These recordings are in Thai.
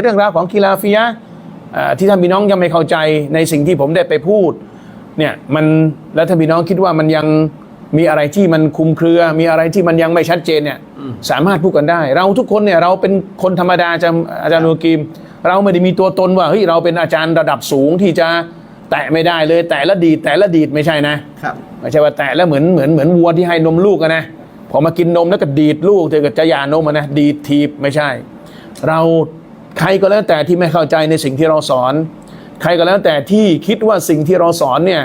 เรื่องราวของกีฬาฟิยะห์เอ่อที่ท่านพี่น้องยังไม่เข้าใจในสิ่งที่ผมได้ไปพูดเนี่ยมันแล้วท่านพี่น้องคิดว่ามันยังมีอะไรที่มันคลุมเครือ มีอะไรที่มันยังไม่ชัดเจนเนี่ยสามารถพูดกันได้ เราทุกคนเนี่ยเราเป็นคนธรรมดาอาจารย์อาจารย์นูกีม เราไม่ได้มีตัวตนว่าเฮ้ยเราเป็นอาจารย์ระดับสูงที่จะแตะไม่ได้เลย แต่ละดีดแต่ละดีดไม่ใช่นะครับไม่ใช่ว่าแตะแล้วเหมือนเหมือนเหมือนวัวที่ให้นมลูกอะนะพอมากินนมแล้วก็ดีดลูกเธอก็จะหยานมอะนะดีดทีบไม่ใช่ เรา ใครก็แล้วแต่ที่ไม่เข้าใจในสิ่งที่เราสอน ใครก็แล้วแต่ที่คิดว่าสิ่งที่เราสอนเนี่ย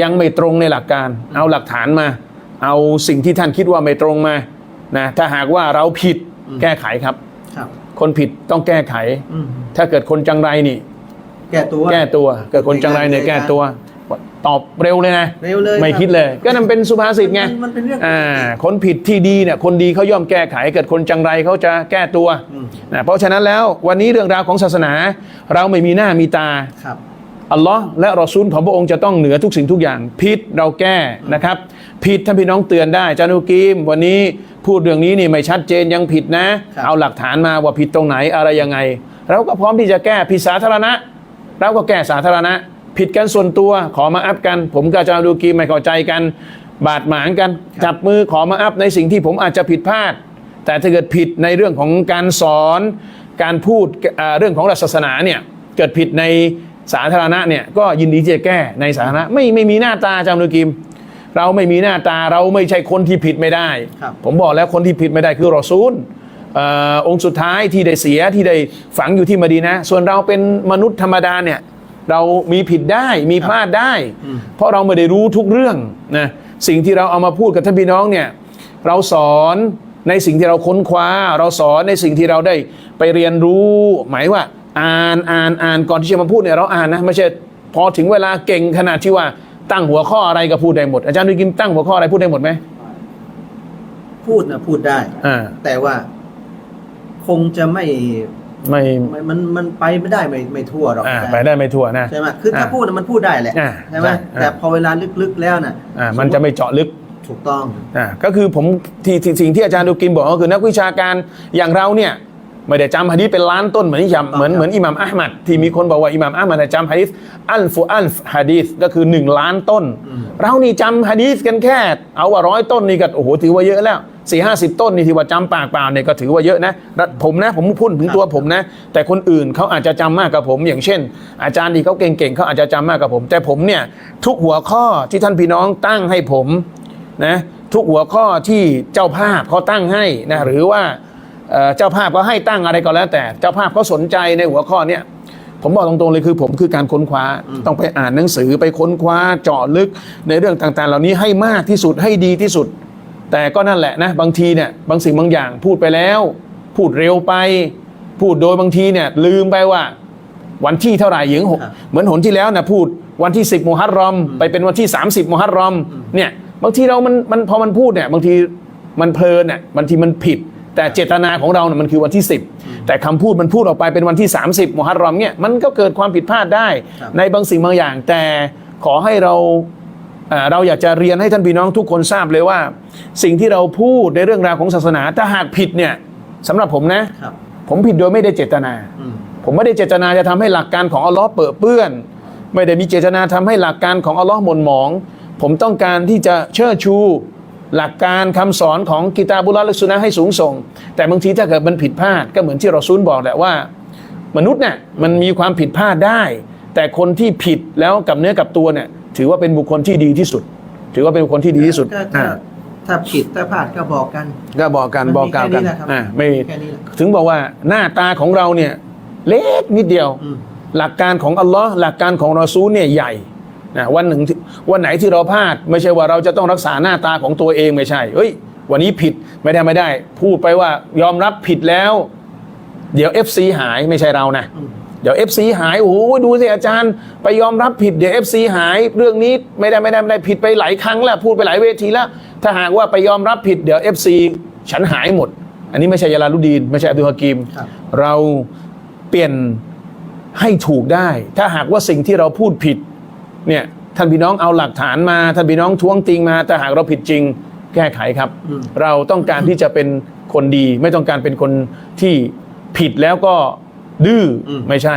ยังไม่ตรงในหลักการ เอาหลักฐานมา เอาสิ่งที่ท่านคิดว่าไม่ตรงมานะถ้าหากว่าเราผิดแก้ไขครับครับคนผิดต้องแก้ไขอืมถ้าเกิดคนจังไรนี่ แก้ตัว แก้ตัว เกิดคนจังไรเนี่ยแก้ตัว ตอบเร็วเลยนะ เร็วเลยไม่รับคิดเลย ก็นั่นเป็นสุภาษิตไงมันมันเป็นเรื่อง อ่าคนผิดที่ดีเนี่ยคนดีเขาย่อมแก้ไขเกิดคนจังไรเขาจะแก้ตัวอืม นะเพราะฉะนั้นแล้ววันนี้เรื่องราวของศาสนา เราไม่มีหน้ามีตา ครับ อัลลอฮ์และรอซูลของพระองค์จะต้องเหนือทุกสิ่งทุกอย่าง ผิดเราแก้นะครับผิดท่านพี่น้องเตือนได้จานุกีม วันนี้พูดเรื่องนี้นี่ไม่ชัดเจนยังผิดนะ ครับ เอาหลักฐานมาว่าผิดตรงไหนอะไรยังไง เราก็พร้อมที่จะแก้ผิดสาธารณะ เราก็แก้สาธารณะ ผิดกันส่วนตัวขอมาอัพกัน ผมกับอาจารย์ดูกีไม่เข้าใจกัน บาดหมางกัน จับมือขอมาอัพในสิ่งที่ผมอาจจะผิดพลาด แต่ถ้าเกิดผิดในเรื่องของการสอนการพูดเอ่อเรื่องของหลักศาสนาเนี่ยเกิดผิดในสาธารณะเนี่ยก็ยินดีที่จะแก้ในสาธารณะไม่ไม่มีหน้าตาอาจารย์ดูกีมเราไม่มีหน้าตาเราไม่ใช่คนที่ผิดไม่ได้ครับผมบอกแล้วคนที่ผิดไม่ได้คือรอซูลเอ่อองค์สุดท้ายที่ได้เสียที่ได้ฝังอยู่ที่มดีนะห์ส่วนเราเป็นมนุษย์ธรรมดาเนี่ย เรามีผิดได้มีพลาดได้ เพราะเราไม่ได้รู้ทุกเรื่องนะสิ่งที่เราเอามาพูดกับท่านพี่น้องเนี่ยเราสอนในสิ่งที่เราค้นคว้า เราสอนในสิ่งที่เราได้ไปเรียนรู้ หมายว่าอ่านอ่านอ่านก่อนที่จะมาพูดเนี่ยเราอ่านนะไม่ใช่พอถึงเวลาเก่งขนาดที่ว่าตั้งหัวข้ออะไรก็พูดได้หมด อาจารย์นุกิมตั้งหัวข้ออะไรพูดได้หมดไหมพูดนะพูดได้อ่าแต่ว่า คงจะไม่ ไม่ไม่มันมันไปไม่ได้ไม่ไม่ทั่วหรอกอ่าไปได้ไม่ทั่วนะใช่ไหมคือถ้าอ่าพูดนะมันพูดได้แหละอ่าใช่ไหมใช่แต่อ่าพอเวลาลึกๆแล้วน่ะอ่ามันจะไม่เจาะลึกถูกต้องอ่าก็คือผมที่ที่สิ่งที่อาจารย์ดูกินบอกก็คือนักวิชาการอย่างเราเนี่ยไม่ได้จำฮะดีษเป็นล้านต้นเหมือนอิหมัมเหมือนเหมือนอิหมัมอัลมัดที่มีคนบอกว่าอิหมัมอัลมัดเนี่ยจำฮะดีษอัลฟุอัลฟฮะดีษก็คือหนึ่งล้านต้น เรานี่จำฮะดีษกันแค่ เอาว่าร้อยต้นนี่ก็โอ้โหถือว่าเยอะแล้ว สี่ห้าสิบต้นนี่ที่ว่าจำปากเปล่าเนี่ยก็ถือว่าเยอะนะแล้วผมนะผมพูดถึงตัวผมนะ แต่คนอื่นเขาอาจจะจำมากกว่าผม อย่างเช่น อาจารย์ที่เขาเก่งๆเขาอาจจะจำมากกว่าผม แต่ผมเนี่ยทุกหัวข้อที่ท่านพี่น้องตั้งให้ผมนะทุกหัวข้อที่เจ้าภาพเขาตั้งให้นะหรือว่าเอ่อเจ้าภาพก็ให้ตั้งอะไรก็แล้วแต่เจ้าภาพเขาสนใจในหัวข้อเนี้ยผมบอกตรงๆเลยคือผมคือการค้นคว้าต้องไปอ่านหนังสือไปค้นคว้าเจาะลึกในเรื่องต่างๆ เหล่านี้ให้มากที่สุดให้ดีที่สุด แต่ก็นั่นแหละนะบางทีเนี่ยบางสิ่งบางอย่างพูดไปแล้ว พูดเร็วไป พูดโดยบางทีเนี่ยลืมไปว่า วันที่เท่าไหร่หญิงหกครับเหมือนหนที่แล้วนะพูดวันที่ 10มุฮัรรอม ไปเป็นวันที่ 30มุฮัรรอมเนี่ยบางทีเรามันมันพอมันพูดเนี่ยบางทีมันเพลินเนี่ยบางทีมันผิด แต่เจตนาของเราเนี่ยมันคือวันที่ 10 แต่คำพูดมันพูดออกไปเป็นวันที่ 30มุฮัรรอมเนี่ยมันก็เกิดความผิดพลาดได้ครับในบางสิ่งบางอย่าง แต่ขอให้เรา เอ่อเราอยากจะเรียนให้ท่านพี่น้องทุกคนทราบเลยว่า สิ่งที่เราพูดในเรื่องราวของศาสนาถ้าหากผิดเนี่ยสำหรับผมนะครับผมผิดโดยไม่ได้เจตนาอืมผมไม่ได้เจตนาจะทำให้หลักการของอัลลอฮ์เปิดเปื้อน ไม่ได้มีเจตนาทำให้หลักการของอัลลอฮ์หม่นหมอง ผมต้องการที่จะเชิดชูหลักการคำสอนของกิตาบุลลอฮ์และสุนนะห์ให้สูงส่ง แต่บางทีถ้าเกิดมันผิดพลาดก็เหมือนที่เราซูลบอกแหละว่า มนุษย์เนี่ยมันมีความผิดพลาดได้ แต่คนที่ผิดแล้วกับเนื้อกับตัวเนี่ย ถือว่าเป็นบุคคลที่ดีที่สุด ถือว่าเป็นบุคคลที่ดีที่สุดก็ถ้าอ่าถ้าผิดถ้าพลาดก็บอกกัน ก็บอกกันมันมีบอกกล่าวกันแค่นี้แหละครับอ่าไม่แค่นี้แหละ ถึงบอกว่าหน้าตาของเราเนี่ยเล็กนิดเดียว อืม หลักการของอัลลอฮ์หลักการของรอซูลเนี่ยใหญ่นะวันหนึ่งที่วันไหนที่เราพลาด ไม่ใช่ว่าเราจะต้องรักษาหน้าตาของตัวเองไม่ใช่เฮ้ย วันนี้ผิดไม่ได้ไม่ได้ พูดไปว่ายอมรับผิดแล้ว เดี๋ยว FC หายไม่ใช่เรานะอืม เดี๋ยว FC หายโอ้โหดูสิอาจารย์ ไปยอมรับผิดเดี๋ยว FC หาย เรื่องนี้ไม่ได้ไม่ได้ไม่ได้ผิดไปหลายครั้งแล้วพูดไปหลายเวทีแล้ว ถ้าหากว่าไปยอมรับผิดเดี๋ยว FC ฉันหายหมด อันนี้ไม่ใช่ยาลาลุดีนไม่ใช่อับดุลฮากิมครับเราเปลี่ยนให้ถูกได้ ถ้าหากว่าสิ่งที่เราพูดผิดเนี่ยท่านพี่น้องเอาหลักฐานมาท่านพี่น้องท้วงติงมาถ้าหากเราผิดจริงแก้ไขครับอืมเราต้องการที่จะเป็นคนดี ไม่ต้องการเป็นคนที่ผิดแล้วก็ ดื้ออมไม่ใช่